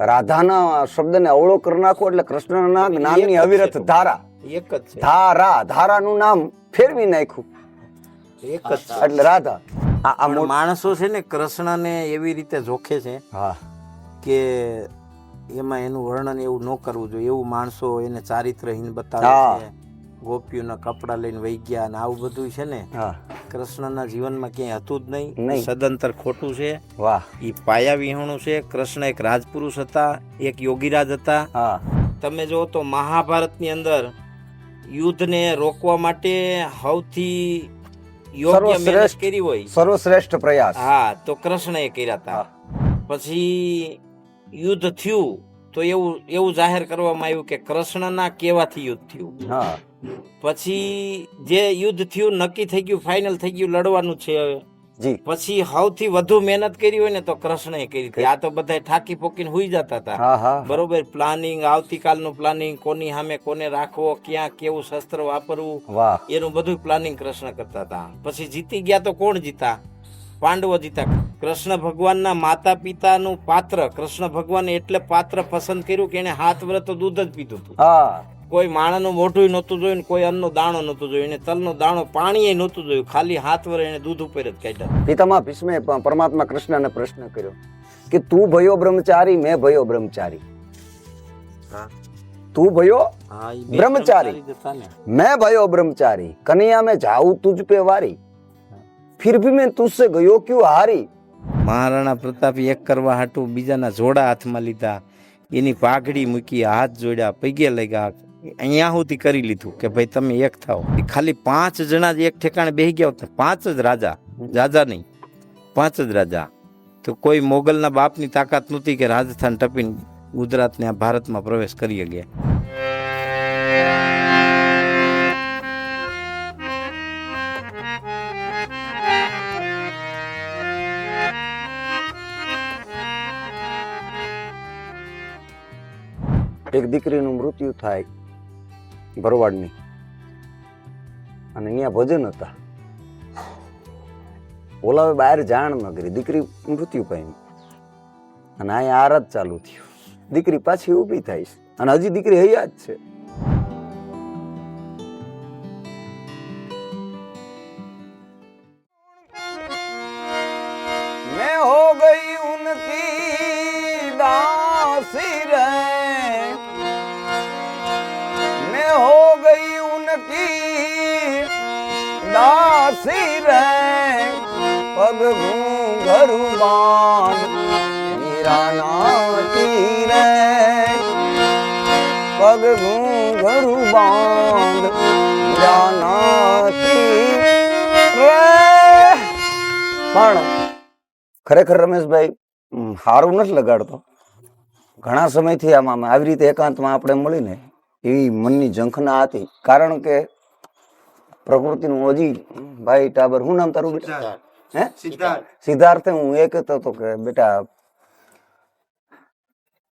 રાધાના શબ્દને અવળો કરી નાખો એટલે કૃષ્ણના નામની અવિરત ધારા. એક જ છે. ધારા ધારાનું નામ ફેરવી નાખ્યું. એક જ એટલે રાધા. આ માણસો છે ને કૃષ્ણને એવી રીતે જોખે છે હા. કે એમાં એનું વર્ણન એવું ન કરવું જોઈએ. એવું માણસો એને ચારિત્રહીન બતાવે છે. ગોપીઓના કપડા લઈને વહી ગયા અને આવું બધું છે ને કૃષ્ણના જીવનમાં ક્યાંય હતું જ નહીં. સદંતર ખોટું છે. વાહ. એ પાયા વિહોણું છે. કૃષ્ણ એક રાજપુરુષ હતા એક યોગીરાજ હતા. તમે જો તો મહાભારતની અંદર યુદ્ધને રોકવા માટે સૌથી યોગ્ય મહેનત કરી હોય. સર્વશ્રેષ્ઠ પ્રયાસ. હા તો કૃષ્ણએ કર્યા હતા. પછી યુદ્ધ થયું તો એવું એવું જાહેર કરવામાં આવ્યું કે કૃષ્ણના કેવાથી યુદ્ધ થયું. હા. પછી જે યુદ્ધ થયું નક્કી થઈ ગયું ફાઇનલ થઈ ગયું લડવાનું છે હવે. જી. પછી સૌથી વધુ મહેનત કરી હોય ને તો કૃષ્ણએ કરી હતી. આ તો બધા ઠાકી પોકીને હુઈ જતા હતા. બરોબર? પ્લાનિંગ આવતીકાલનું પ્લાનિંગ કોની સામે કોને રાખવો ક્યાં કેવું શસ્ત્ર વાપરવું એનું બધું પ્લાનિંગ કૃષ્ણ કરતા હતા. પછી જીતી ગયા તો કોણ જીતા? પાંડવો જીતા. કૃષ્ણ ભગવાનના માતા પિતાનું પાત્ર કૃષ્ણ ભગવાન એટલે પાત્ર પસંદ કર્યું કે એને હાથ વ્રત દૂધ જ પીધું હતું. કોઈ માણાનું મોઢું નહોતું જોયું ને કોઈ અન્નનો દાણો નહોતો જોયું. એને તલનો દાણો પાણીએ નહોતું જોયું. ખાલી હાથ વરે એને દૂધ ઉપર જ કાઢ્યા. પિતામાં ભીષ્મે પરમાત્મા કૃષ્ણને પ્રશ્ન કર્યો કે તું ભયો બ્રહ્મચારી મેં ભયો બ્રહ્મચારી. તું ભયો બ્રહ્મચારી. મેં ભયો બ્રહ્મચારી. કનૈયા મેં જાઉં તુજ પે વારી ફિર ભી મેં તુજસે ગયો ક્યુ હારી? મહારાણા પ્રતાપ એક કરવા હાટુ બીજાના જોડા હાથમાં લીધા. એની પાઘડી મૂકી હાથ જોડ્યા પગે લગ્યા અહીંયા સુધી કરી લીધું કે ભાઈ તમે એક થાઓ. ખાલી પાંચ જણા જ એક ઠેકાણે બેસી ગયા પાંચ જ રાજા રાજા નહીં, પાંચ જ રાજા. તો કોઈ મોગલના બાપની તાકાત નહોતી કે રાજસ્થાન ટપીને ગુજરાતને આ ભારતમાં પ્રવેશ કરી ગયા એક દીકરીનું મૃત્યુ થાય ભરવાડની. અને અહીંયા ભજન હતા. ઓલાવે બહાર જાણ ન કરી દીકરી મૃત્યુ પામી. અને અહીંયા આરાધ ચાલુ થયું. દીકરી પાછી ઊભી થાય અને હજી દીકરી હૈયા જ છે. દાસી રે પગ ઘરું બાન મીરાના તીરે પગ ઘરું બાંધ પણ ખરેખર રમેશભાઈ હારું નથી લગાડતો. ઘણા સમયથી આમાં આવી રીતે એકાંતમાં આપણે મળીને એવી મનની ઝંખના હતી. કારણ કે પ્રકૃતિનું હજી ભાઈ ટાબર શું નામ તારું બેટા? હે? સિદ્ધાર્થે. હું એ કહેતો હતો કે બેટા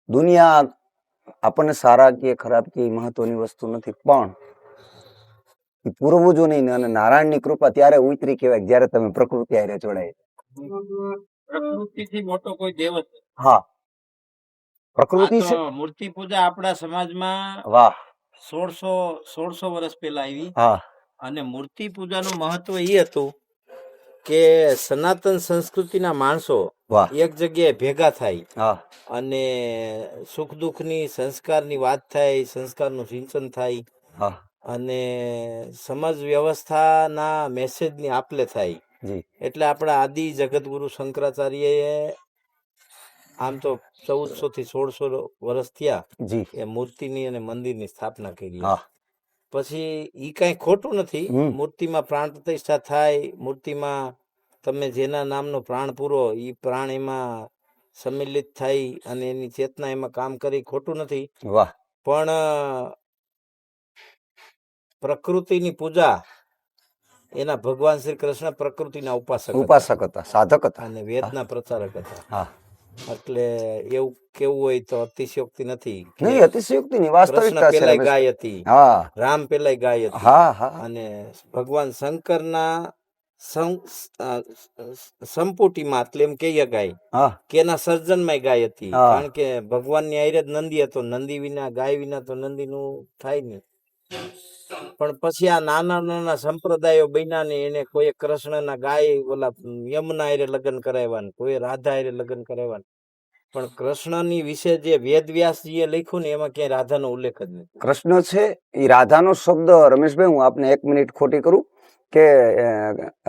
દુનિયા આપણને સારા કે ખરાબ કે મહત્વની વસ્તુ નથી પણ પૂર્વજોની અને નારાયણની કૃપા ત્યારે ઉતરી કહેવાય જ્યારે તમે પ્રકૃતિ આરે જોડાય. પ્રકૃતિથી મોટો કોઈ દેવ હા. પ્રકૃતિ છે. મૂર્તિ પૂજા આપણા સમાજમાં વાહ. સોળસો સોળસો વર્ષ પહેલા આવી. હા. અને મૂર્તિ પૂજાનું મહત્વ એ હતું કે સનાતન સંસ્કૃતિના માણસો એક જગ્યાએ ભેગા થાય અને સુખ દુઃખની સંસ્કારની વાત થાય સંસ્કારનું સિંચન થાય અને સમાજ વ્યવસ્થાના મેસેજની આપલે થાય. એટલે આપણા આદિ જગતગુરુ શંકરાચાર્યએ આમ તો ચૌદસો થી સોળસો વર્ષ થયા એ મૂર્તિની અને મંદિરની સ્થાપના કરી. પછી ઈ કઈ ખોટું નથી. મૂર્તિમાં પ્રાણ પ્રતિષ્ઠા થાય મૂર્તિમાં તમે જેના નામનો પ્રાણ પૂરો ઈ પ્રાણ એમાં સંમિલિત થઈ અને એની ચેતના એમાં કામ કરી ખોટું નથી. વાહ. પણ પ્રકૃતિની પૂજા એના ભગવાન શ્રી કૃષ્ણ પ્રકૃતિના ઉપાસક ઉપાસક હતા સાધક હતા. અને વેદના પ્રચારક હતા. હા. એટલે એવું કેવું હોય તો અતિશયોક્તિ નથી નહીં અતિશયોક્તિ ની વાસ્તવિકતા છે ગાય હતી હા. રામ પેલાય ગાય હતી હા હા. અને ભગવાન શંકરના સંપુટીમાં એટલે એમ કહીએ ગાય કે એના સર્જનમાં ગાય હતી. કારણ કે ભગવાનની આયરે જ નંદી હતો. નંદી વિના ગાય વિના તો નંદીનું થાય નહીં. પણ પછી આ નાના નાના સંપ્રદાયો બન્યા ને એને કોઈ કૃષ્ણના ગાય ઓલા યમુના હારે લગ્ન કરાવ્યા કોઈ રાધા હારે લગ્ન કરાવ્યા પણ કૃષ્ણની વિશે જે વેદ વ્યાસજીએ લખ્યું ને એમાં ક્યાંય રાધાનો ઉલ્લેખ જ નથી. કૃષ્ણ છે એ રાધાનો શબ્દ રમેશભાઈ હું આપને એક મિનિટ ખોટી કરું કે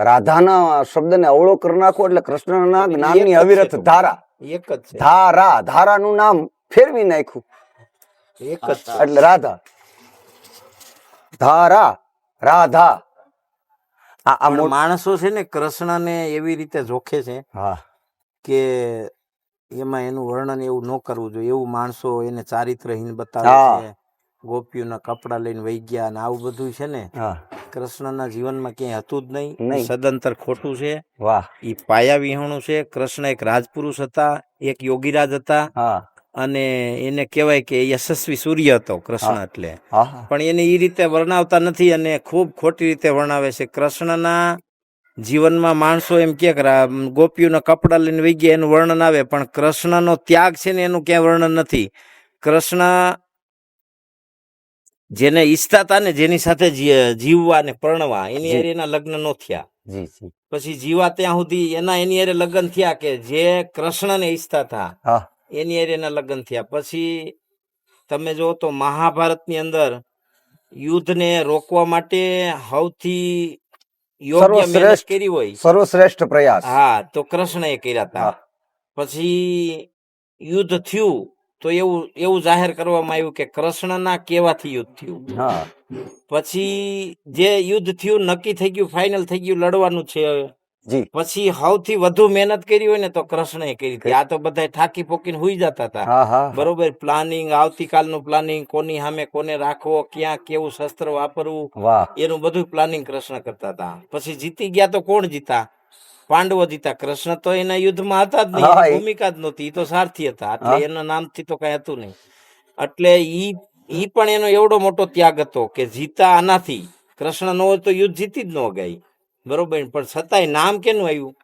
રાધાના શબ્દને અવળો કરી નાખો એટલે કૃષ્ણના જ્ઞાનની અવિરત ધારા. એક જ છે. ધારા ધારાનું નામ ફેરવી નાખ્યું. એક જ એટલે રાધા. ધારા રાધા. આ માણસો છે ને કૃષ્ણને એવી રીતે જોખે છે કે એમાં એનું વર્ણન એવું ન કરવું જોઈએ. એવું માણસો એને ચારિત્રહીન બતાવે. છે. ગોપીઓના કપડા લઈને વહી ગયા ને આવું બધું છે ને કૃષ્ણના જીવનમાં ક્યાંય હતું જ નહીં. સદંતર ખોટું છે. વાહ. એ પાયા વિહોણું છે. કૃષ્ણ એક રાજપુરુષ હતા એક યોગીરાજ હતા. અને એને કહેવાય કે યશસ્વી સૂર્ય હતો કૃષ્ણ એટલે. પણ એને એ રીતે વર્ણવતા નથી અને ખૂબ ખોટી રીતે વર્ણવે છે. કૃષ્ણના જીવનમાં માણસો એમ કે ગોપીઓના કપડા લઈને વહી ગયા એનું વર્ણન આવે પણ કૃષ્ણનો ત્યાગ છે ને એનું ક્યાંય વર્ણન નથી. કૃષ્ણ જેને ઈચ્છતા હતા ને જેની સાથે જીવવા ને પરણવા એની. હારે એના લગ્ન નો થયા. પછી જીવા ત્યાં સુધી એના એની હારે લગ્ન થયા કે જે કૃષ્ણને ઈચ્છતા હતા. એની હારે લગ્ન થયા. પછી તમે જો તો મહાભારતની અંદર યુદ્ધને રોકવા માટે સૌથી યોગ્ય મહેનત કરી હોય. સર્વશ્રેષ્ઠ પ્રયાસ. હા તો કૃષ્ણએ કર્યા હતા પછી યુદ્ધ થયું તો એવું એવું જાહેર કરવામાં આવ્યું કે કૃષ્ણના કેવાથી યુદ્ધ થયું. હા. પછી જે યુદ્ધ થયું નક્કી થઈ ગયું ફાઇનલ થઈ ગયું લડવાનું છે. હવે. જી. પછી સૌથી વધુ મહેનત કરી હોય ને તો કૃષ્ણએ કરી હતી. આ તો બધા ઠાકી પોકીને હુઈ જતા હતા. બરોબર? પ્લાનિંગ આવતીકાલનું પ્લાનિંગ કોની સામે કોને રાખવો ક્યાં કેવું શસ્ત્ર વાપરવું એનું બધું પ્લાનિંગ કૃષ્ણ કરતા હતા. પછી જીતી ગયા તો કોણ જીતા? પાંડવો જીતા. કૃષ્ણ તો એના યુદ્ધમાં હતા જ નહીં. ભૂમિકા જ નહોતી. તો સારથી હતા. એટલે એના નામથી તો કઈ હતું નહીં. એટલે ઈ ઈ પણ એનો એવડો મોટો ત્યાગ હતો કે જીતા આનાથી. કૃષ્ણ ન હોય તો યુદ્ધ જીતી જ ન ગઈ. બરોબર? પણ છતાંય નામ કેનું આવ્યું?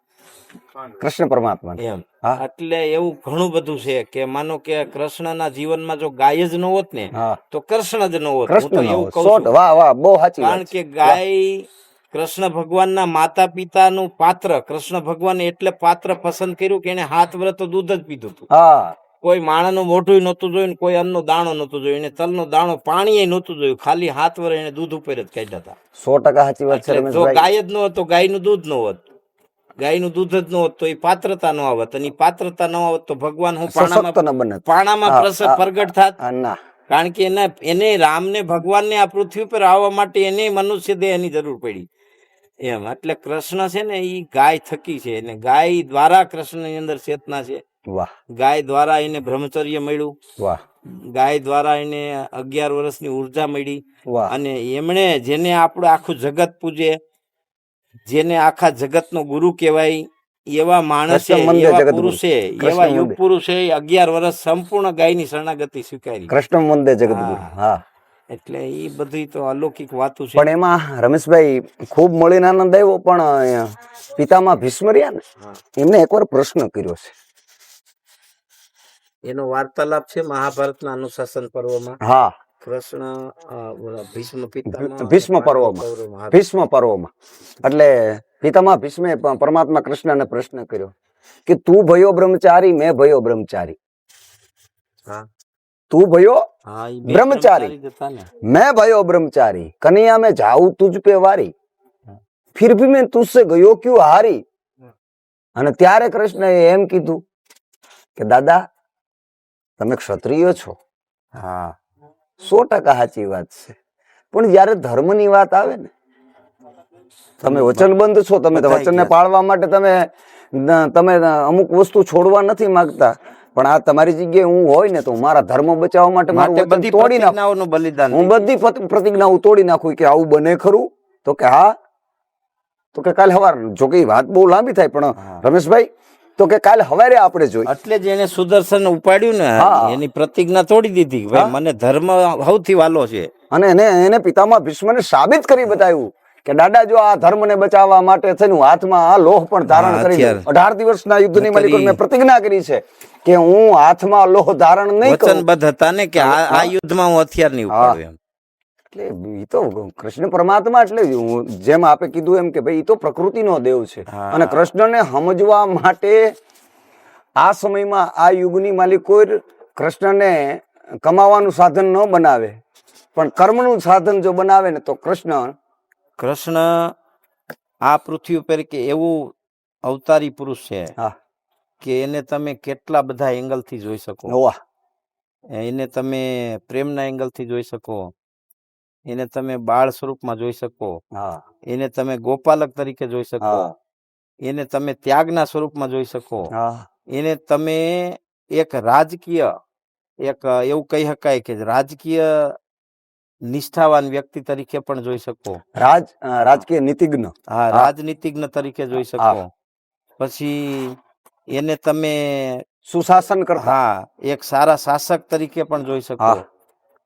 કૃષ્ણ પરમાત્મા એમ. એટલે એવું ઘણું બધું છે કે માનો કે કૃષ્ણના જીવનમાં જો ગાય જ ન હોત ને તો કૃષ્ણ જ ન હોત. હું તો એવું કહું વાહ વાહ બહુ સાચી કારણ કે ગાય કૃષ્ણ ભગવાનના માતા પિતાનું પાત્ર કૃષ્ણ ભગવાન એટલે પાત્ર પસંદ કર્યું કે એને હાથ વ્રત દૂધ જ પીધું હતું. હા. કોઈ માણાનું મોઢું નહોતું જોયું કોઈ અન્નનો દાણો નહોતું જોયું. એને તલનો દાણો પાણી નહોતું જોયું. ખાલી હાથ વરે એને દૂધ ઉપર જ કાઢ્યા હતા. સો ટકા સાચી વાત છે જો ગાય જ ન હોત તો ગાયનું દૂધ ન હોત. ગાયનું દૂધ જ ન હોત તો એ પાત્રતા ન આવત. અને પાત્રતા ન આવત તો ભગવાન હું પાણામાં પાણામાં પ્રગટ થાત. ના. કારણ કે એના એને રામને ભગવાનને આ પૃથ્વી પર આવવા માટે એને મનુષ્ય દેહની જરૂર પડી. એમ. એટલે કૃષ્ણ છે ને એ ગાય થકી છે. અને ગાય દ્વારા કૃષ્ણની અંદર ચેતના છે. વાહ. ગાય દ્વારા એને બ્રહ્મચર્ય મળ્યું. વાહ. ગાય દ્વારા એને અગિયાર વર્ષની ઊર્જા મળી. વાહ. અને એમણે જેને આપણું આખું જગત પૂજે જેને આખા જગતનો ગુરુ કહેવાય એવા માણસે એવા પુરુષે એવા યુગ પુરુષે અગિયાર વર્ષ સંપૂર્ણ ગાયની શરણાગતિ સ્વીકારી. કૃષ્ણ મંદિર જગતગુરુ હા. એટલે એ બધી તો અલૌકિક વાતો છે. પણ એમાં રમેશભાઈ ખૂબ મળીને આનંદ આવ્યો પણ પિતામાં ભીષ્મ રહ્યા ને. એમને એકવાર પ્રશ્ન કર્યો છે. એનો વાર્તાલાપ છે મહાભારતના અનુશાસન પર્વમાં. હા. કૃષ્ણ ભીષ્મ પિતામહ ભીષ્મ પર્વમાં. ભીષ્મ પર્વમાં. એટલે પિતામહ ભીષ્મે પરમાત્મા કૃષ્ણને પ્રશ્ન કર્યો કે તું ભયો બ્રહ્મચારી મેં ભયો બ્રહ્મચારી. હા. તું ભયો બ્રહ્મચારી. મેં ભયો બ્રહ્મચારી. કનૈયા મેં જાઉં તુજ પે વારી. ફિર ભી મેં તુસે ગયો ક્યુ હારી? અને ત્યારે કૃષ્ણએ એમ કીધું કે દાદા તમે ક્ષત્રિય છો. હા સો ટકા સાચી વાત છે. પણ જયારે ધર્મની વાત આવે ને તમે વચનબંધ છો તમે વચનને પાળવા માટે તમે તમે અમુક વસ્તુ છોડવા નથી માંગતા. પણ આ તમારી જગ્યાએ હું હોય ને તો મારા ધર્મ બચાવવા માટે મારું બધી તોડી નાખું. બલિદાન હું બધી પ્રતિજ્ઞાઓ તોડી નાખું કે આવું બને ખરું. તો કે હા. તો કે કાલે હવાર જો કે વાત બહુ લાંબી થાય પણ. રમેશભાઈ તો કે કાલે હવારે આપણે જોઈ. એટલે જ એને સુદર્શન ઉપાડ્યું ને એની પ્રતિજ્ઞા તોડી દીધી. ભાઈ મને ધર્મ સૌથી વાલો છે. અને એને એને પિતામાં ભીષ્મને સાબિત કરી બતાવ્યું કે દાદા જો આ ધર્મને બચાવવા માટે થઈને હાથમાં આ લોહ પણ ધારણ કરી અઢાર દિવસના યુદ્ધની. માલિકો મેં પ્રતિજ્ઞા કરી છે કે હું હાથમાં લોહ ધારણ નહીં વચનબદ્ધ હતા ને કે આ આ યુદ્ધમાં હું હથિયાર નહીં ઉપાડું એટલે એ તો કૃષ્ણ પરમાત્મા એટલે જેમ આપે કીધું એમ કે ભાઈ એ તો પ્રકૃતિનો દેવ છે. અને કૃષ્ણને સમજવા માટે આ સમયમાં આ યુગની માલિક કોઈ કૃષ્ણને કમાવાનું સાધન ન બનાવે. પણ કર્મનું સાધન જો બનાવે ને તો કૃષ્ણ કૃષ્ણ આ પૃથ્વી ઉપર કે એવું અવતારી પુરુષ છે કે એને તમે કેટલા બધા એંગલથી જોઈ શકો? એને તમે પ્રેમના એંગલથી જોઈ શકો? એને તમે બાળ સ્વરૂપમાં જોઈ શકો. એને તમે ગોપાલક તરીકે જોઈ શકો. એને તમે ત્યાગના સ્વરૂપમાં જોઈ શકો. એને તમે એક રાજકીય એક એવું કહી શકાય કે રાજકીય નિષ્ઠાવાન વ્યક્તિ તરીકે પણ જોઈ શકો. રાજ રાજકીય નીતિજ્ઞ. હા. રાજનીતિજ્ઞ તરીકે જોઈ શકો. પછી એને તમે સુશાસન કરતા. હા એક સારા શાસક તરીકે પણ જોઈ શકો.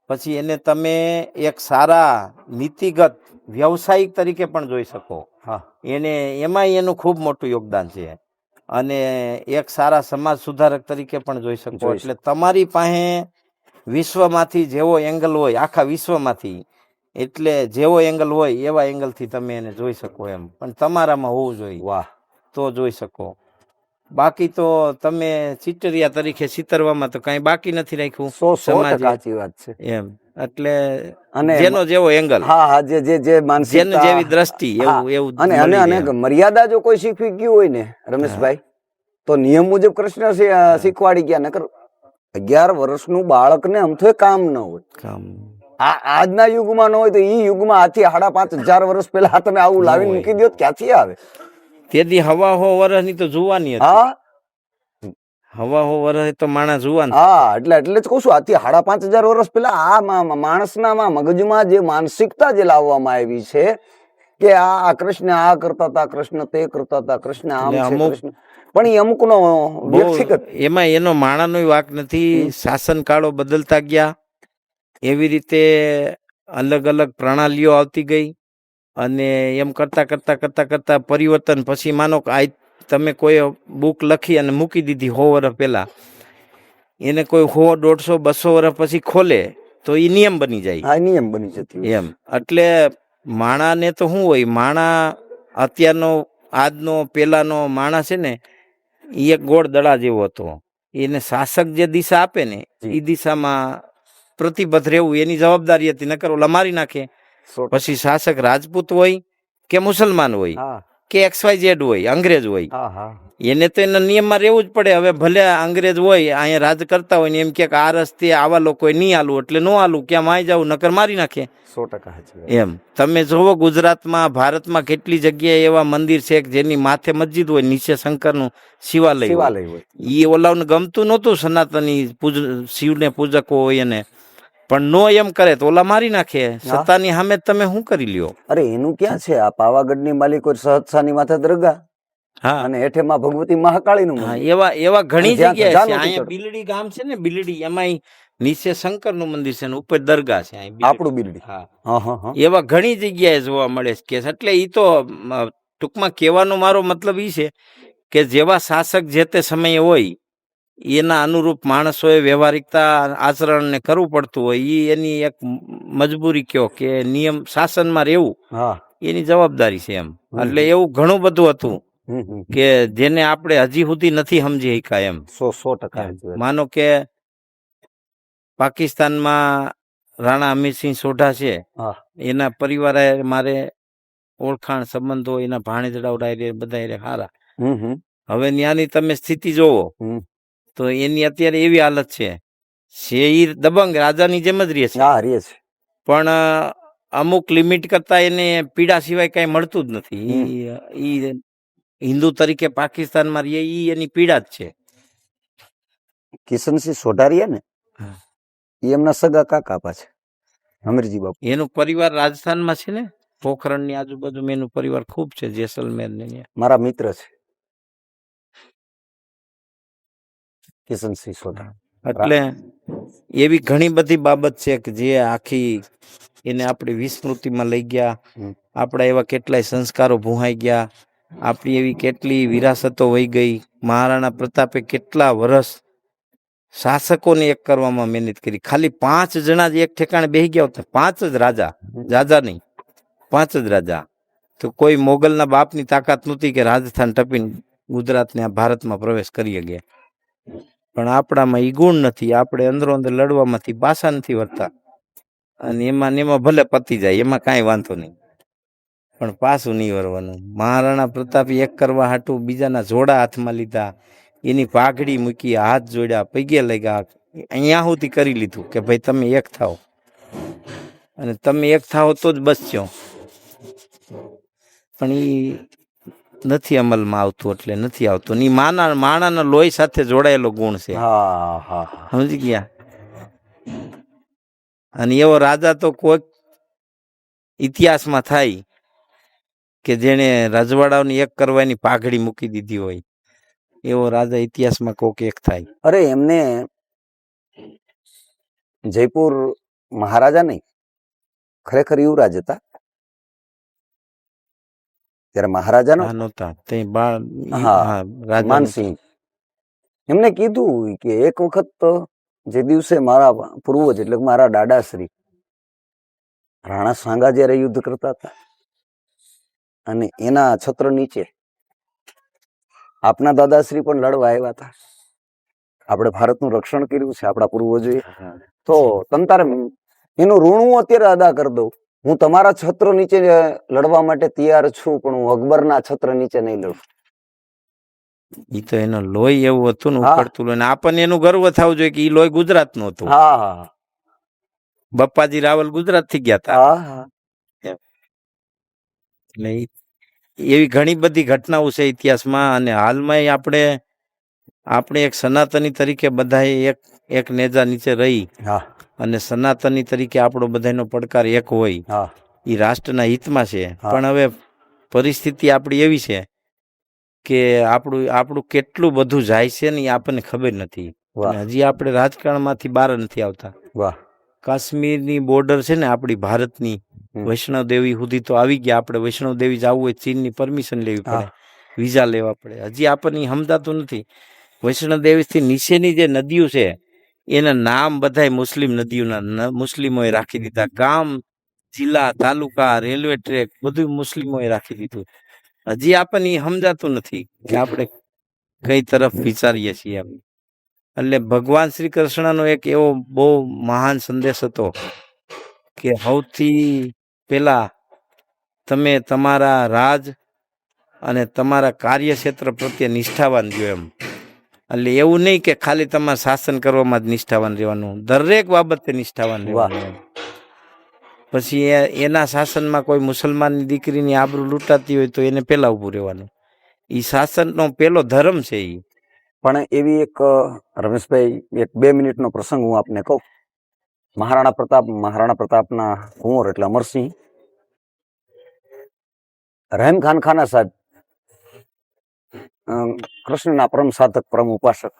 પછી એને તમે એક સારા નીતિગત વ્યવસાયિક તરીકે પણ જોઈ શકો. હા. એને એમાં એનું ખૂબ મોટું યોગદાન છે. અને એક સારા સમાજ સુધારક તરીકે પણ જોઈ શકો. એટલે તમારી પાસે વિશ્વમાંથી જેવો એંગલ હોય આખા વિશ્વમાંથી એટલે જેવો એંગલ હોય એવા એંગલથી તમે એને જોઈ શકો એમ. પણ તમારામાં હોવું જોઈએ. વાહ. તો જોઈ શકો. બાકી તો તમે ચીટરિયા તરીકે ચિતરવામાં તો કઈ બાકી નથી રાખ્યું સો સો સાચી વાત છે. એમ. એટલે અને જેનો જેવો એંગલ હા હા જે જે જે માનસિક માનસિકતા જેવી દ્રષ્ટિ એવું એવું અને અને અને મર્યાદા જો કોઈ શીખવી ગયું હોય ને રમેશભાઈ તો નિયમ મુજબ કૃષ્ણ શીખવાડી ગયા નકર અગિયાર વર્ષનું બાળકને અમથું કામ ન હોય. કામ. આ આજના યુગમાં ન હોય તો એ યુગમાં આથી સાડા પાંચ હજાર વર્ષ પહેલા તમે આવું લાવીને. મૂકી દો ક્યાંથી આવે. તેથી હવા હો વર્ષની તો જોવાની હા? હવા હો વરસ તો માણસ જુવાન હા એટલે એટલે જ કહું છું આથી સાડા પાંચ હજાર વર્ષ પહેલા આ માણસના મગજમાં જે માનસિકતા જે લાવવામાં આવી છે કે આ આ કૃષ્ણ આ કરતા હતા કૃષ્ણ તે કરતા હતા કૃષ્ણ આમ છે કૃષ્ણ. પણ એ અમુકનો નો વ્યક્તિગત એમાં એનો માણાનો વાક નથી. શાસન કાળો બદલતા ગયા. એવી રીતે અલગ અલગ પ્રણાલીઓ આવતી ગઈ. અને એમ કરતા કરતા કરતા કરતા પરિવર્તન. પછી માનો કે આજ તમે કોઈ બુક લખી અને મૂકી દીધી સો વર્ષ પહેલાં એને કોઈ સો દોઢસો બસો વર્ષ પછી ખોલે તો એ નિયમ બની જાય. આ નિયમ બની જતી એમ. એટલે માણાને તો શું હોય માણા અત્યારનો આજનો પેલાનો માણસ છે ને એ એક ગોળ દડા જેવો હતો. એને શાસક જે દિશા આપે ને એ દિશામાં પ્રતિબદ્ધ રહેવું એની જવાબદારી હતી નકર ઓલા મારી નાખે. પછી શાસક રાજપૂત હોય કે મુસલમાન હોય કે એક્સવાય ઝેડ હોય અંગ્રેજ હોય. એને તો એના નિયમમાં રહેવું જ પડે. હવે ભલે અંગ્રેજ હોય અહીંયા રાજ કરતા હોય ને એમ કે આ રસ્તે આવા લોકો નહીં આલું એટલે નો આલું ક્યાં માય જવું નકર મારી નાખે. સો ટકા એમ. તમે જોવો ગુજરાતમાં ભારતમાં કેટલી જગ્યાએ એવા મંદિર છે કે જેની માથે મસ્જિદ હોય નીચે શંકરનું શિવાલય હોય. ઈ ઓલાઓને ગમતું નહોતું સનાતની પૂજ શિવને પૂજકો હોય એને. પણ નો એમ કરે તો ઓલા મારી નાખે. સત્તાની સામે તમે શું કરી લ્યો? અરે એનું ક્યાં છે? આ પાવાગઢની માલિકો સહજસાની માથે દરગાહ હા. અને હેઠે માં ભગવતી મહાકાળી નું એવા એવા ઘણી જગ્યાએ છે. અહીંયા બિલડી ગામ છે ને બિલડી એમાંય નીચે શંકરનું મંદિર છે ને ઉપર દરગાહ છે આપણું બિલડી. હા. એવા ઘણી જગ્યાએ જોવા મળે છે કે એટલે ઈ તો ટૂંકમાં કહેવાનો મારો મતલબ ઈ છે કે જેવા શાસક જે તે સમયે હોય એના અનુરૂપ માણસોએ વ્યવહારિકતા આચરણને કરવું પડતું હોય એ એની એક મજબૂરી કયો કે નિયમ શાસનમાં રહેવું. એની જવાબદારી છે એમ. એટલે એવું ઘણું બધું હતું. કે જેને આપણે હજી સુધી નથી સમજી શક્યા એમ. સો સો ટકા. માનો કે પાકિસ્તાનમાં રાણા અમિતસિંહ સોઢા છે. એના પરિવારે મારે ઓળખાણ સંબંધો એના ભાણેજડાવડા બધા સારા. હવે ત્યાંની તમે સ્થિતિ જોવો. તો એની અત્યારે એવી હાલત છે. શેર દબંગ રાજાની જેમ જ રહે છે હા રહે છે પણ અમુક લિમિટ કરતા એને પીડા સિવાય કઈ મળતું જ નથી. ઈ હિન્દુ તરીકે પાકિસ્તાનમાં રહે ઈ એની પીડા જ છે. કિશનસિંહ સોઢારિયા ને? એ એમના સગા કાકા પાછા અમીરજી બાપુ. એનું પરિવાર રાજસ્થાનમાં છે ને? પોખરણની આજુબાજુ એનું પરિવાર ખૂબ છે જેસલમેર ને મારા મિત્ર છે. કિશનસિંહ સોઢા. એટલે એવી ઘણી બધી બાબત છે કે જે આખી એને આપણે વિસ્મૃતિમાં લઈ ગયા. આપણા એવા કેટલાય સંસ્કારો ભૂહાઈ ગયા. આપણી એવી કેટલી વિરાસતો વહી ગઈ. મહારાણા પ્રતાપે કેટલા વર્ષ શાસકોને એક કરવામાં મહેનત કરી. ખાલી પાંચ જણા જ એક ઠેકાણે બેસી ગયા હતા પાંચ જ રાજા. રાજા નહીં પાંચ જ રાજા. તો કોઈ મોગલના બાપની તાકાત નહોતી કે રાજસ્થાન ટપીને ગુજરાતને આ ભારતમાં પ્રવેશ કરી ગયા પણ આપણામાં એ ગુણ નથી. આપણે અંદરો અંદર લડવામાંથી પાછા નથી વળતા. અને એમાં ને એમાં ભલે પતી જાય, એમાં કાંઈ વાંધો નહીં. પણ પાછું નહીં વરવાનું મહારાણા પ્રતાપે એક કરવા હાટું બીજાના જોડા હાથમાં લીધા. એની પાઘડી મૂકી હાથ જોડ્યા, પૈગે લાગ્યા. અહીંયા સુધી કરી લીધું કે ભાઈ તમે એક થાઓ. અને તમે એક થાઓ તો જ બસ્યો પણ ઈ નથી અમલમાં આવતું એટલે નથી આવતું. ની માના માણાના લોહી સાથે જોડાયેલો ગુણ છે. સમજી ગયા? અને એવો રાજા તો કોઈક ઇતિહાસમાં થાય કે જેણે રજવાડાઓની એક કરવાની પાઘડી મૂકી દીધી હોય. એવો રાજા ઇતિહાસમાં કોક એક થાય. અરે એમને જયપુર મહારાજા નહીં ખરેખર યુવરાજ હતા. ત્યારે મહારાજા નહોતા. તે હા, હા માનસિંહ. એમને કીધું કે એક વખત જે દિવસે મારા પૂર્વજ એટલે મારા દાદાશ્રી રાણા સાંગા જયારે યુદ્ધ કરતા હતા અને એના છત્ર નીચે આપના દાદાશ્રી પણ લડવા આવ્યા હતા. આપણે ભારતનું રક્ષણ કર્યું છે આપણા પૂર્વજોએ. તો તમ તારે એનું ઋણું અત્યારે અદા કરી દઉં. હું તમારા છત્ર નીચે લડવા માટે તૈયાર છું પણ હું અકબરના છત્ર નીચે નહીં લડું. ઈ તો એનો લોહી એવું હતું ને ઉકળતું લોહી આપણને એનું ગર્વ થવું જોઈએ કે ઈ લોહી ગુજરાતનું હતું. હા બપ્પાજી રાવલ ગુજરાતથી ગયા હતા એટલે એવી ઘણી બધી ઘટનાઓ છે ઇતિહાસમાં અને હાલમાં આપણે આપણે એક સનાતની તરીકે બધાએ એક એક નેજા નીચે રહી અને સનાતની તરીકે આપણો બધાનો પડકાર એક હોય. એ રાષ્ટ્રના હિતમાં છે. પણ હવે પરિસ્થિતિ આપણી એવી છે કે આપણું આપણું કેટલું બધું જાય છે ને એ આપણને ખબર નથી. હજી આપણે રાજકારણમાંથી બહાર નથી આવતા. કાશ્મીરની બોર્ડર છે ને આપણી ભારતની. વૈષ્ણવ દેવી સુધી તો આવી ગયા. આપણે વૈષ્ણવ દેવી જવું હોય ચીનની પરમિશન લેવી પડે. વિઝા લેવા પડે. હજી આપણને સમજાતું નથી. વૈષ્ણવ દેવીથી નીચેની જે નદીઓ છે એના નામ બધાય મુસ્લિમ નદીઓના મુસ્લિમોએ રાખી દીધા. ગામ, જિલ્લા, તાલુકા, રેલવે ટ્રેક બધું મુસ્લિમોએ રાખી દીધું. હજી આપણને સમજાતું નથી કે આપણે કઈ તરફ વિચારીએ છીએ એમ. એટલે ભગવાન શ્રી કૃષ્ણનો એક એવો બહુ મહાન સંદેશ હતો કે સૌથી પહેલા તમે તમારા રાજ અને તમારા કાર્યક્ષેત્ર પ્રત્યે નિષ્ઠાવાન જો એમ. એટલે એવું નહીં કે ખાલી તમારે શાસન કરવામાં જ નિષ્ઠાવાન રહેવાનું. દરેક બાબતે નિષ્ઠાવાન રહેવાનું. પછી એ- એના શાસનમાં કોઈ મુસલમાનની દીકરીની આબરૂ લૂંટાતી હોય તો એને પહેલાં ઊભું રહેવાનું. એ શાસનનો પહેલો ધર્મ છે એ પણ એવી એક રમેશભાઈ એક બે મિનિટનો પ્રસંગ હું આપને કહું. મહારાણા પ્રતાપ મહારાણા પ્રતાપના કુંવર એટલે અમરસિંહ. રહેમ ખાન ખાના સાહેબ કૃષ્ણના પરમ સાધક પરમ ઉપાસક.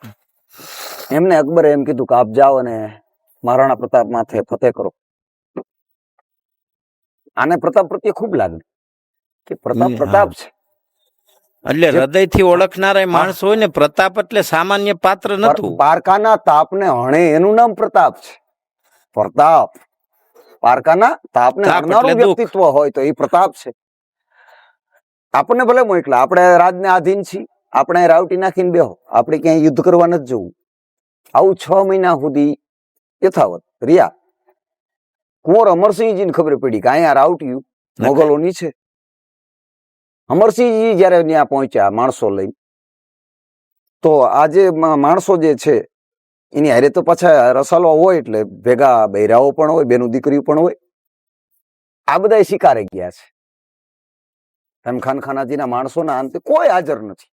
એમને અકબરે એમ કીધું કે આપ જાઓ અને મહારાણા પ્રતાપ માથે ફતેહ કરો. આને પ્રતાપ પ્રત્યે ખૂબ લાગણી કે પ્રતાપ પ્રતાપ છે. એટલે હૃદયથી ઓળખનારા માણસ હોય ને પ્રતાપ એટલે સામાન્ય પાત્ર નતું પારકાના તાપને હણે એનું નામ પ્રતાપ છે. પ્રતાપ. પારકાના તાપને તાપ હણનારું વ્યક્તિત્વ હોય તો એ પ્રતાપ છે. આપણને ભલે મોકલા આપણે રાજને આધીન છીએ. આપણે રાવટી નાખીને બેહો. આપણે ક્યાંય યુદ્ધ કરવા નથી જવું. આવું છ મહિના સુધી યથાવત. રિયા કુંવર અમરસિંહજીને ખબર પડી કે અહીંયા રાવટિયું મોગલોની છે. અમરસિંહજી જયારે ત્યાં પહોંચ્યા માણસો લઈ તો આજે માણસો જે છે એની હારે તો પાછા રસાલો હોય એટલે ભેગા બૈરાઓ પણ હોય બેનું દીકરીઓ પણ હોય. આ બધા શિકારે ગયા છે. ખાન ખાનાજીના માણસોના અંતે કોઈ હાજર નથી.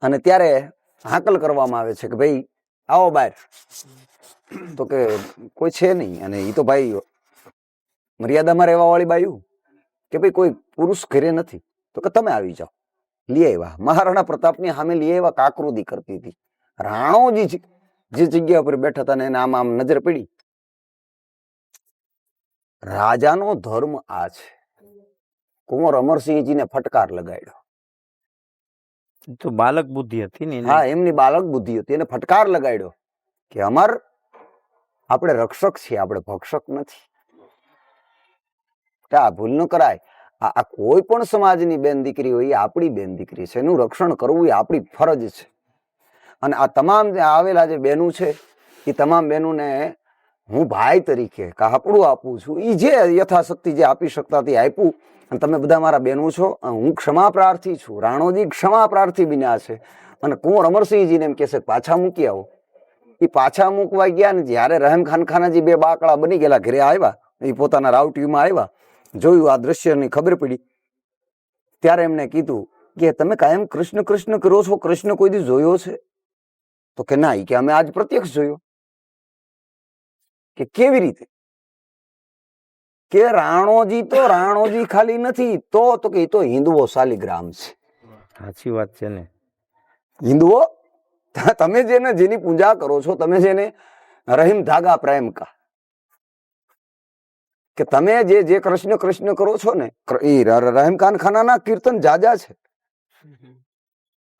અને ત્યારે હાકલ કરવામાં આવે છે કે ભાઈ, આવો બહાર તો કે કોઈ છે નહીં અને એ તો ભાઈ મર્યાદામાં રહેવા વાળી બાયું કે ભાઈ કોઈ પુરુષ ઘરે નથી. તો કે તમે આવી જાઓ. લઈ આવ્યા મહારાણા પ્રતાપની સામે લઈ આવ્યા કાકરુદી કરતી હતી. રાણોજી જ- જગ્યા ઉપર બેઠા હતા ને એને આમ આમ નજર પડી. રાજાનો ધર્મ આ છે. કુંવર અમરસિંહજીને ફટકાર લગાડ્યો. તો બાલક બુદ્ધિ હતી ને હા એમની બાલક બુદ્ધિ હતી. એને ફટકાર લગાડ્યો કે અમર આપણે રક્ષક છીએ આપણે ભક્ષક નથી. આ ભૂલ ન કરાય. આ કોઈ પણ સમાજની બેન દીકરી હોય એ આપણી બેન દીકરી છે. એનું રક્ષણ કરવું એ આપણી ફરજ છે. અને આ તમામ જે આવેલા જે બહેનું છે એ તમામ બેનુને હું ભાઈ તરીકે કાપડું આપું છું. એ જે યથાશક્તિ જે આપી શકતા તે આપ્યું. અને તમે બધા મારા બહેનો છો. હું ક્ષમા પ્રાર્થી છું. રાણોજી ક્ષમા પ્રાર્થી બન્યા છે. અને કુંવર અમરસિંહજીને એમ કહેશે, પાછા મૂકી આવો. એ પાછા મૂકવા ગયા ને જ્યારે રહેમ ખાન ખાનાજી બે બાકડા બની ગયેલા ઘરે આવ્યા એ પોતાના રાવટીમાં આવ્યા, જોયું આ દ્રશ્યની ખબર પડી. ત્યારે એમને કીધું કે, તમે કાયમ કૃષ્ણ કૃષ્ણ કરો છો. કૃષ્ણ કોઈ દી જોયો છે? તો કે, ના. કે, અમે આજ પ્રત્યક્ષ જોયો. કે કેવી રીતે? કે રાણોજી તો રાણોજી ખાલી નથી તો તો કે તો હિન્દુઓ શાલિગ્રામ છે. સાચી વાત છે ને. હિન્દુઓ તમે જેને જેની પૂજા કરો છો તમે જેને રહીમ ધાગા પ્રેમ કા. કે તમે જે જે કૃષ્ણ કૃષ્ણ કરો છો ને ર- રહીમ ખાન ખાનાના કીર્તન જાજા છે.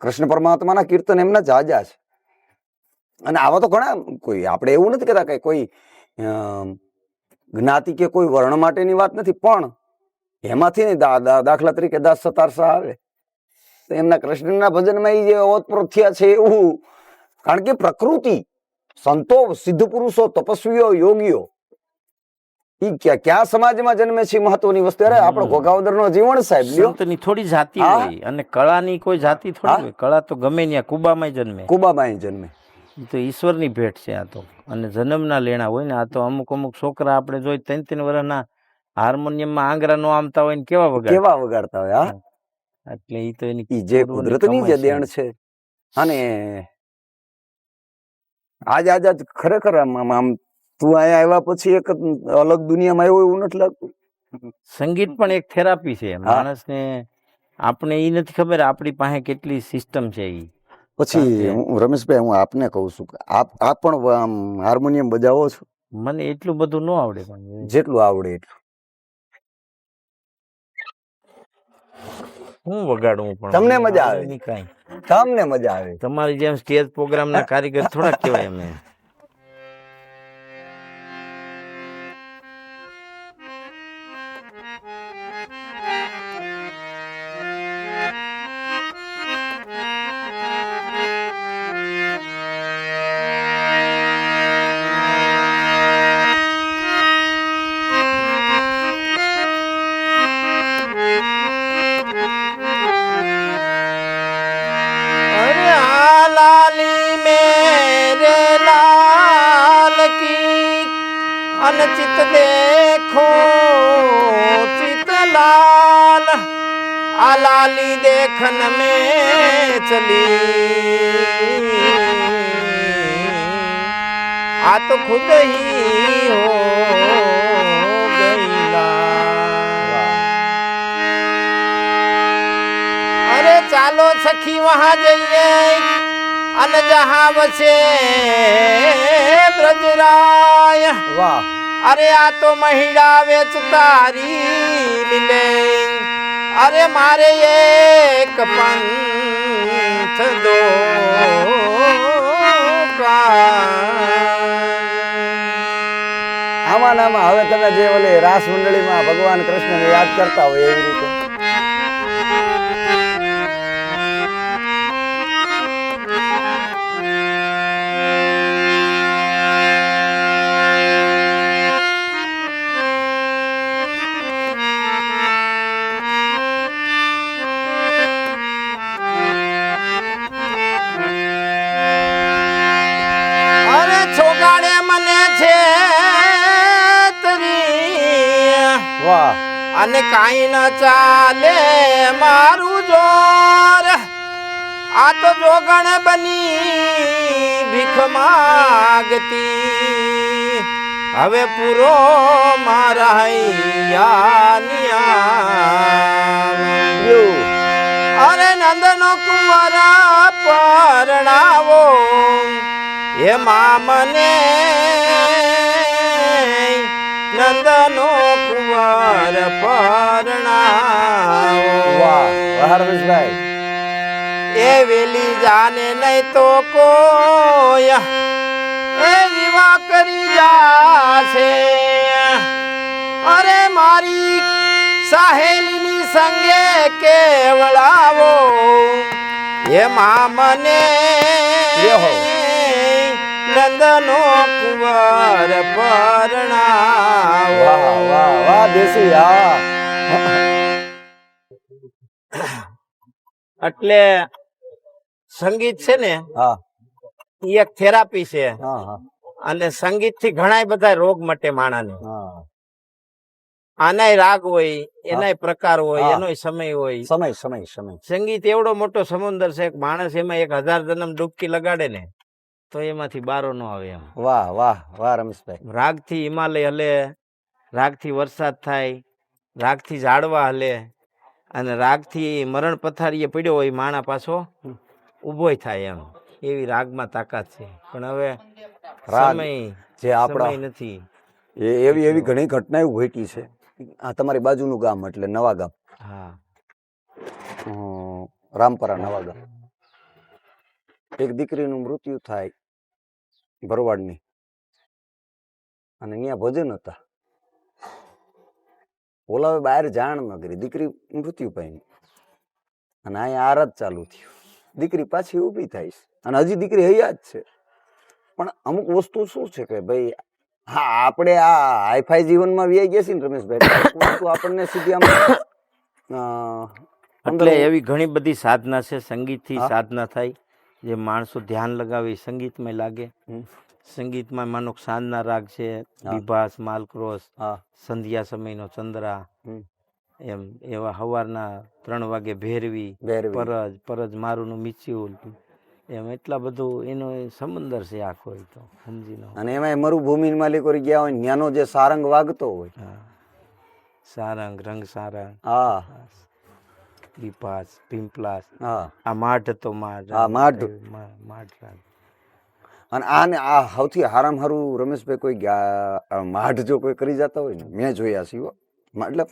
કૃષ્ણ પરમાત્માના કીર્તન એમના જાજા છે. અને આવા તો ઘણા કોઈ આપણે એવું નથી કહેતા કે કોઈ જ્ઞાતિ કે કોઈ વર્ણ માટેની વાત નથી પણ એમાંથી દાખલા તરીકે દાસ સતારસા આવે તો એમના કૃષ્ણના ભજનમાં એ જે ઓતપ્રોત થયા છે એવું કારણ કે પ્રકૃતિ સંતો સિદ્ધ પુરુષો તપસ્વીઓ યોગીઓ ઈ ક્યાં ક્યાં સમાજમાં જન્મે છે મહત્વની વસ્તુ અરે આપણો. ઘોઘાવદર નો જીવન સાહેબ સંતની થોડી જાતિ. હોય અને કળાની કોઈ જાતિ. થોડી હોય કળા તો ગમે ત્યાં કુબામાં જન્મે કુબામાં જન્મે તો ઈશ્વરની ભેટ છે આ તો. અને જન્મના લેણા હોય ને આ તો અમુક અમુક છોકરા આપણે જોઈ ત્રણ ત્રણ વર્ષના હાર્મોનિયમમાં આંગરા નો આમતા હોય ને કેવા વગાડ કેવા વગાડતા હોય હા? એટલે એ તો એની જે કુદરતની જે દેણ છે. અને આજ આજ આજ ખરેખર આમ તું અહીંયા આવ્યા પછી એક અલગ દુનિયામાં આવ્યો એવું નથી લાગતું? સંગીત પણ એક થેરાપી છે. માણસને આપણે એ નથી ખબર આપણી પાસે કેટલી સિસ્ટમ છે ઈ. પછી હું રમેશભાઈ હું આપને કહું છું કે આપ આપ પણ આમ હાર્મોનિયમ બજાવો છો. મને એટલું બધું ન આવડે પણ જેટલું આવડે એટલું. હું વગાડું પણ તમને મજા આવે. નહીં કાંઈ. તમને મજા આવે. તમારી જેમ સ્ટેજ પ્રોગ્રામ ના કારીગર થોડા કહેવાય અમે वाली देखन में चली आ तो खुद ही हो अरे चालो सखी वहां जाइए अन जहां बसे ब्रजराय वाह अरे आ तो महिला वेचतारी मिले અરે મારે એક પંથ દો આમાં હવે તમે જે ઓલે રાસ મંડળીમાં ભગવાન કૃષ્ણને યાદ કરતા હોય એવી રીતે. ચાલે મારું જોર. આ તો જોગણ બની ભીખ માગતી. હવે પૂરો મારા. અરે નંદનો કુંવર પરણાવો. એમાં મને નંદનો કુંવર વાહ એ વેલી જાને નહીં તો કોયા એ વિવાહ કરી જાશે. અરે મારી સાહેલીની સંગે કેવળાવો એમાં મને. લેહો. નંદનો કુંવર પરણાવો. વાહ વાહ વાહ દેસી હા. એટલે સંગીત છે ને હા. એક થેરાપી છે. અને સંગીતથી ઘણા બધા રોગ મટે માણાને. આનાય રાગ હોય એનાય પ્રકાર હોય એનો એનોય સમય હોય. સમય સમય સમય. સંગીત એવડો મોટો સમુદ્ર છે માણસ એમાં એક હજાર જન્મ ડૂબકી લગાડે ને તો એમાંથી બારો ન આવે એમ. વાહ વાહ વાહ રમેશભાઈ. રાગથી હિમાલય હલે રાગથી વરસાદ થાય રાગથી ઝાડવા હલે અને રાગથી મરણ પથારીએ પડ્યો હોય માણા પાછો ઉભોય થાય એમ. એવી રાગમાં તાકાત છે. પણ હવે સમય જે આપણા નથી. એ એવી એવી ઘણી ઘટનાઓ ઘટી છે. આ તમારી બાજુનું ગામ એટલે નવા ગામ. હા. રામપરા નવા ગામ. એક દીકરીનું મૃત્યુ થાય ભરવાડની. અને અહીંયા ભજન હતા. ઓલાવે બહાર જાણ ન કરી. દીકરી મૃત્યુ પામી. અને અહીંયા આરાધ ચાલુ થયું. દીકરી પાછી ઊભી થાય છે. અને હજી દીકરી હૈયા જ છે. પણ અમુક વસ્તુ શું છે કે ભાઈ હા આપણે આ હાઈફાઈ જીવનમાં વ્યાઈ ગયા છીએ ને રમેશભાઈ વસ્તુ આપણને સીધી આમ એટલે એવી ઘણી બધી સાધના છે સંગીતથી સાધના થાય. જે માણસો ધ્યાન લગાવે એ સંગીતમાં લાગે. સંગીતમાં માનો સાંજના રાગ છે વિભાસ માલક્રોસ સંધ્યા સમયનો ચંદ્રા. એમ એવા હવારના ત્રણ વાગે ભેરવી ભેરવી. પરજ પરજ મારું મિચ્યુલ. એમ એટલા બધું એનો સમંદર છે આખો એ તો સમજી લો અને એમાં મરુભૂમિ માલિકો ગયા હોય ત્યાંનો જે સારંગ વાગતો હોય. સારંગ રંગ સારંગ. હા. વિપાસ પિંપલાસ હા. આ માઢ તો માઢ. હા, માઢ. માઠ અને આને આ સૌથી હારામ હારું રમેશભાઈ કોઈ માઢ જો કોઈ કરી જતા હોય ને મેં જોયા છે એટલે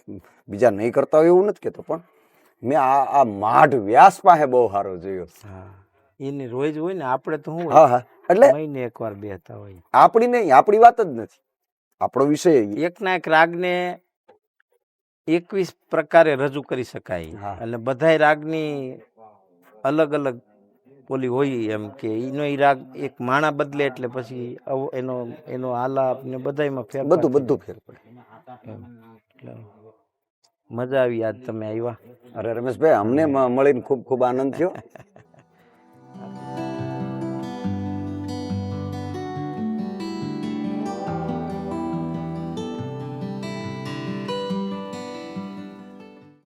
બીજા નહીં કરતા હોય એવું નથી કેતો પણ મેં આ આ માઢ વ્યાસ પાસે બહુ સારો જોયો. હા. એની રોજ હોય ને આપણે તો હું હા હા. એટલે મહિને એકવાર બેહતા હોય. આપણી નહીં આપણી વાત જ નથી. આપણો વિષય એક એકના એક રાગને એકવીસ પ્રકારે રજૂ કરી શકાય. એટલે બધાય રાગની અલગ અલગ ઓલી હોય એમ કે એનો એ રાગ એક માણા બદલે એટલે પછી એનો એનો આલાપ ને બધાયમાં ફેર બધું બધું ફેર પડે. મજા આવી આજ તમે આવ્યા અરે રમેશભાઈ અમને મળીને ખૂબ ખૂબ આનંદ થયો.